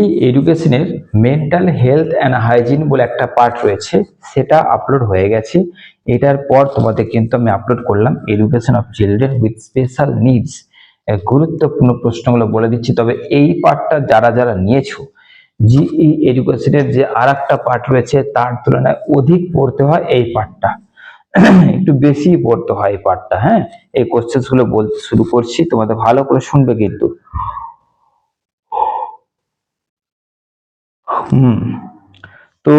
GE এডুকেশনের mental health and hygiene বলে একটা পার্ট রয়েছে, সেটা আপলোড হয়ে গেছে। এটার পর তোমাদের কিন্তু আমি আপলোড করলাম education of children with special needs গুরুত্বপূর্ণ প্রশ্নগুলো বলে দিচ্ছি, তবে এই পার্টটা যারা যারা নিয়েছো জিই এডুকেশনের যে আর একটা পার্ট রয়েছে, তার তুলনায় অধিক পড়তে হয় এই পার্টটা একটু বেশি পড়তে হয় এই পার্টটা হ্যাঁ? এই কোশ্চেন্সগুলো বলতে শুরু করছি, তোমাদের ভালো করে শুনবে কিন্তু। হুম তো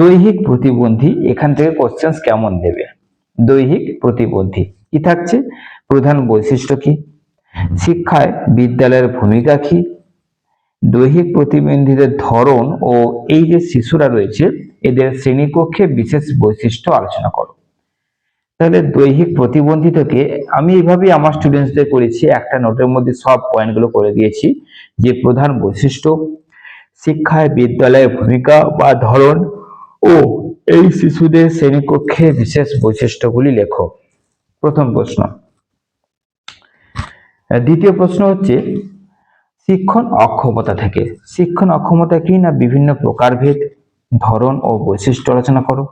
দৈহিক প্রতিবন্ধী, এখান থেকে কোশ্চেন্স কেমন দেবে? দৈহিক প্রতিবন্ধী, কি থাকছে? প্রধান বৈশিষ্ট্য কি? শিক্ষায় বিদ্যালয়ের ভূমিকা কি? দৈহিক প্রতিবন্ধীদের ধরন ও এই যে শিশুরা রয়েছে, এদের শ্রেণীকক্ষে বিশেষ বৈশিষ্ট্য আলোচনা করো। তাহলে দৈহিক প্রতিবন্ধী থেকে আমি এইভাবেই আমার স্টুডেন্টসদের করেছি, একটা নোটের মধ্যে সব পয়েন্টগুলো করে দিয়েছি, যে প্রধান বৈশিষ্ট্য শিক্ষায় বিদ্যালয়ের ভূমিকা বা ধরন ও এই শিশুদের শ্রেণীকক্ষে বিশেষ বৈশিষ্ট্যগুলি লেখো। প্রথম প্রশ্ন। দ্বিতীয় প্রশ্ন হচ্ছে, শিক্ষণ অক্ষমতা থেকে। শিক্ষণ অক্ষমতা কি না বিভিন্ন প্রকারভেদ, ধরন ও বৈশিষ্ট্য আলোচনা করো?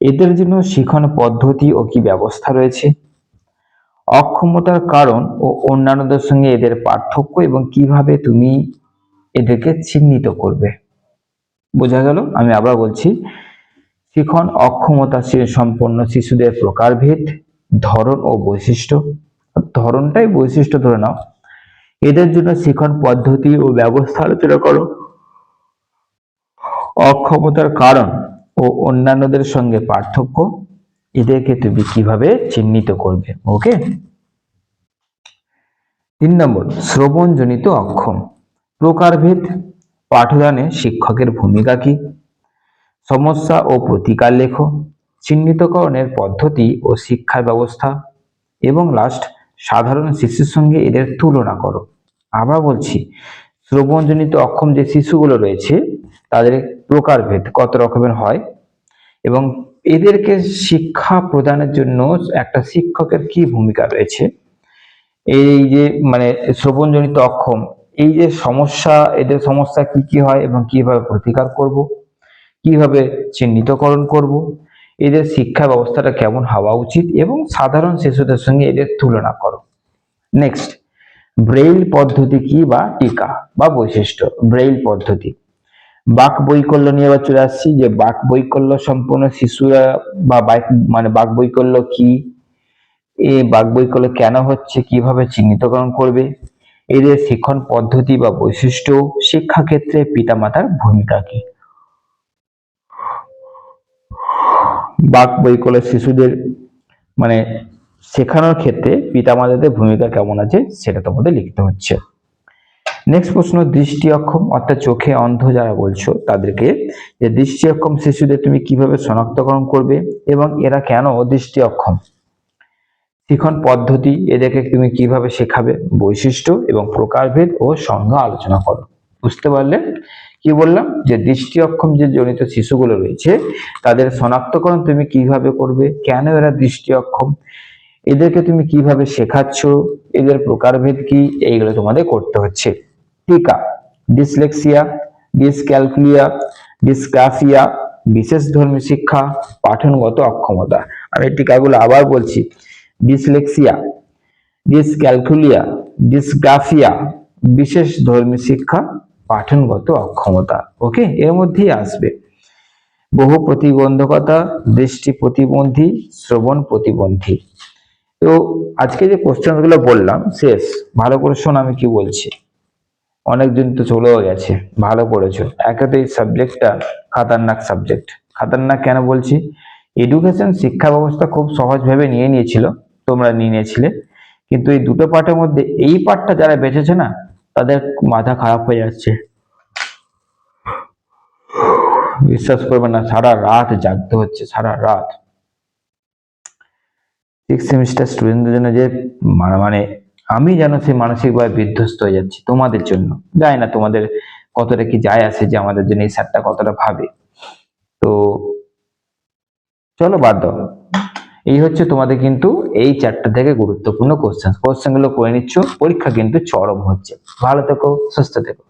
এদের জন্য শিক্ষণ পদ্ধতি ও কি ব্যবস্থা রয়েছে? অক্ষমতার কারণ ও অন্যান্যদের সঙ্গে এদের পার্থক্য এবং কীভাবে তুমি এদেরকে চিহ্নিত করবে। বোঝা গেল? আমি আবার বলছি, শিখন, অক্ষমতা সম্পন্ন শিশুদের প্রকারভেদ, ধরন ও বৈশিষ্ট্য। ধরনটাই বৈশিষ্ট্য ধরে নাও। এদের জন্য শিখন পদ্ধতি ও ব্যবস্থা আলোচনা করো। অক্ষমতার কারণ ও অন্যান্যদের সঙ্গে পার্থক্য, এদেরকে তুমি কীভাবে চিহ্নিত করবে? ওকে? তিন নম্বর, শ্রবণজনিত অক্ষম। প্রকারভেদ, পাঠদানে শিক্ষকের ভূমিকা কি? সমস্যা ও প্রতিকার লেখো, চিহ্নিতকরণের পদ্ধতি ও শিক্ষার ব্যবস্থা, এবং লাস্ট সাধারণ শিশুর সঙ্গে এদের তুলনা করো। আবার বলছি, শ্রবণজনিত অক্ষম যে শিশুগুলো রয়েছে, তাদের প্রকারভেদ কত রকমের হয়? এবং এদেরকে শিক্ষা প্রদানের জন্য একটা শিক্ষকের কি ভূমিকা রয়েছে? এই যে মানে শ্রবণজনিত অক্ষম এই যে সমস্যা, এদের সমস্যা কি কি হয় এবং কীভাবে প্রতিকার করব? কীভাবে চিহ্নিতকরণ করব? এদের শিক্ষা ব্যবস্থাটা কেমন হওয়া উচিত এবং সাধারণ শিশুদের সঙ্গে এদের তুলনা করো। নেক্সট ব্রেইল পদ্ধতি কি বা টিকা বা বৈশিষ্ট্য? ব্রেইল পদ্ধতি। বাক বৈকল্য নিয়ে এবার চলে আসছি যে বাক বৈকল্য সম্পূর্ণ শিশুরা বা মানে বাক বৈকল্য কি? এ বাক বৈকল্য কেন হচ্ছে? কীভাবে চিহ্নিতকরণ করবে? এদের শিক্ষণ পদ্ধতি বা বৈশিষ্ট্য শিক্ষাক্ষেত্রে পিতামাতার ভূমিকা কি? বাক বৈকল্য শিশুদের মানে শেখানোর ক্ষেত্রে পিতামাতাদের ভূমিকা কেমন আছে সেটা তোমাদের লিখতে হচ্ছে। নেক্সট প্রশ্ন, দৃষ্টি অক্ষম অর্থাৎ চোখে অন্ধ যারা বলছো তাদেরকে যে দৃষ্টি অক্ষম শিশুদের তুমি কীভাবে শনাক্তকরণ করবে এবং এরা কেন দৃষ্টি অক্ষম? শিখন পদ্ধতি এদেরকে তুমি কীভাবে শেখাবে, বৈশিষ্ট্য এবং প্রকারভেদ ও সংজ্ঞা আলোচনা করো। বুঝতে পারলে? কি বললাম? যে দৃষ্টি অক্ষম যে জনিত শিশুগুলো রয়েছে, তাদের শনাক্তকরণ তুমি কীভাবে করবে? কেন এরা দৃষ্টি অক্ষম? এদেরকে তুমি কীভাবে শেখাচ্ছ? এদের প্রকারভেদ কি? এইগুলো তোমাদের করতে হচ্ছে। টিকা, ডিসলেক্সিয়া, ডিসক্যালকুলিয়া, ডিসগ্রাফিয়া, বিশেষ ধর্মী শিক্ষা, পাঠনগত অক্ষমতা। আমি টিকাগুলো আবার বলছি। ডিসলেক্সিয়া, ডিসক্যালকুলিয়া, ডিসগ্রাফিয়া, বিশেষ ধর্মী শিক্ষা, পাঠনগত অক্ষমতা। ওকে? এর মধ্যেই আসবে। বহু প্রতিবন্ধকতা, দৃষ্টি প্রতিবন্ধী, শ্রবণ প্রতিবন্ধী। তো আজকে যে কোশ্চেনগুলো বললাম, শেষ। ভালো করে শোন, আমি কি বলছি? অনেকদিন তো চলেও গেছে। ভালো করেছ একে এই সাবজেক্টটা, খাতারনাক সাবজেক্ট। খাতারনাক কেন বলছি? এডুকেশন শিক্ষা ব্যবস্থা খুব সহজভাবে নিয়ে নিয়েছিল। তোমরা নিয়ে নিয়েছিলে। কিন্তু এই দুটো পার্টের মধ্যে এই পার্টটা যারা বেঁচেছে না, তাদের মাথা খারাপ হয়ে যাচ্ছে। বিশ্বাস করবে না, সারা রাত জাগতে হচ্ছে, সারা রাত। সিক্স সেমিস্টার স্টুডেন্টদের জন্য যে মানে আমি যেন সেই মানসিকভাবে বিধ্বস্ত হয়ে যাচ্ছি তোমাদের জন্য। যায় না তোমাদের কতটা কি যায় আসে যে আমাদের জন্য এই স্যারটা কতটা ভাবে। তো চলো বাদ দাও। এই হচ্ছে তোমাদের কিন্তু এই চারটা থেকে গুরুত্বপূর্ণ কোশ্চেন কোশ্চেনগুলো করে নিচ্ছ, পরীক্ষা কিন্তু চরম হচ্ছে। ভালো থেকো, সুস্থ থেকো।